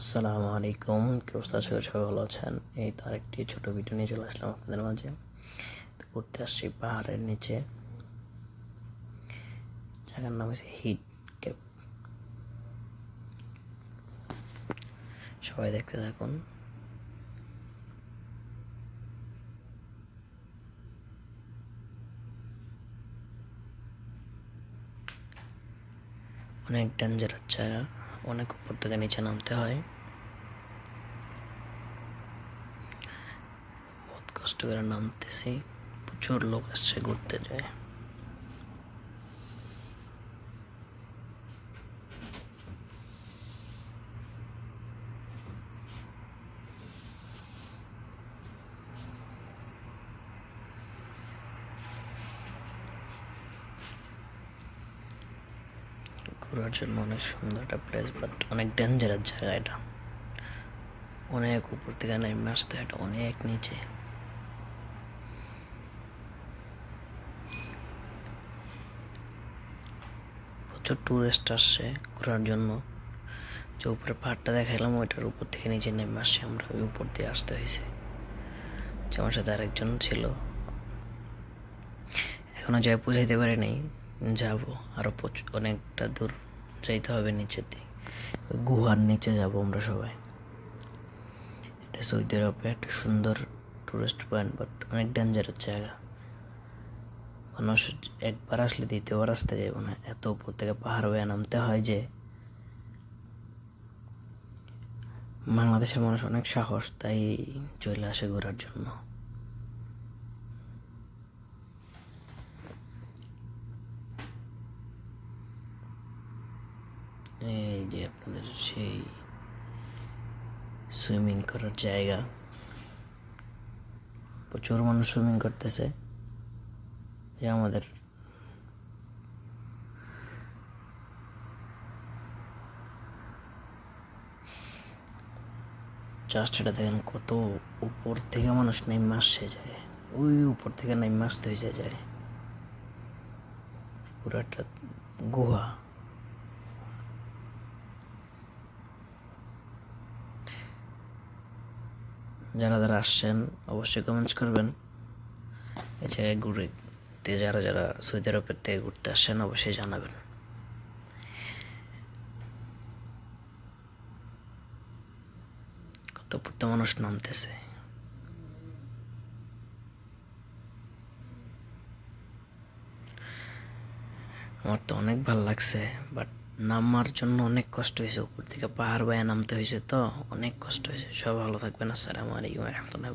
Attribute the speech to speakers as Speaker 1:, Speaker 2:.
Speaker 1: আসসালামু আলাইকুম। কি অবস্থা? সবাই ভালো আছেন। এই তো আরেকটি ছোট ভিডিও নিয়ে চলে আসলাম আপনাদের মাঝে। তো ঘুরতে আসছি পাহাড়ের নিচে। জায়গার নাম হচ্ছে হিট ক্যাপ সবাই দেখতে থাকুন। অনেক ডেঞ্জারাস জায়গা। অনেক উপর থেকে নিচে নামতে হয়। বহুত কষ্ট করে নামতেছি। প্রচুর লোক আসছে ঘুরতে যায়। ঘোরার জন্য অনেক সুন্দর একটা প্লেস বাট অনেক ডেঞ্জারাস জায়গা এটা। অনেক উপর থেকে নেমে আসতে এটা অনেক নিচে। প্রচুর টুরিস্ট আসছে ঘোরার জন্য। যে উপরে পাহাড়টা দেখাইলাম, ওইটার উপর থেকে নিচে নেমে আসছে আমরা, ওই উপর দিয়ে আসতে হয়েছে। যে আমার সাথে আরেকজন ছিল। এখনও যাই পৌঁছাইতে পারি নাই। যাব। আরও অনেকটা দূর যাইতে হবে নিচের দিকে। গুহার নিচে যাব আমরা সবাই। এটা সৌদি আরবে একটা সুন্দর টুরিস্ট পয়েন্ট বাট অনেক ডেঞ্জারের জায়গা। মানুষ একবার আসলে দ্বিতীয়বার আসতে যাইব না। এত উপর থেকে পাহাড় হয়ে নামতে হয় যে, বাংলাদেশের মানুষ অনেক সাহস, তাই চলে আসে ঘোরার জন্য। এই যে আপনাদের সেই সুইমিং করার জায়গা। প্রচুর মানুষ সুইমিং করতেছে। যে আমাদের এটা দেখেন কত উপর থেকে মানুষ নেমে আসছে যায়। ওই উপর থেকে নেমে আসতে হয়েছে যায়। পুরো একটা গুহা। যারা যারা আসছেন, অবশ্যই কমেন্টস করবেন। জায়গায় ঘুরতে যারা যারা সৌদি আরবের থেকে ঘুরতে আসছেন, অবশ্যই জানাবেন। কত মানুষ নামতেছে। আমার তো অনেক ভালো লাগছে বাট নামার জন্য অনেক কষ্ট হয়েছে। উপর থেকে পাহাড় বাইয়া নামতে হয়েছে তো, অনেক কষ্ট হয়েছে। সব ভালো থাকবেন। আসসালামু আলাইকুম রহমতুল্লাহ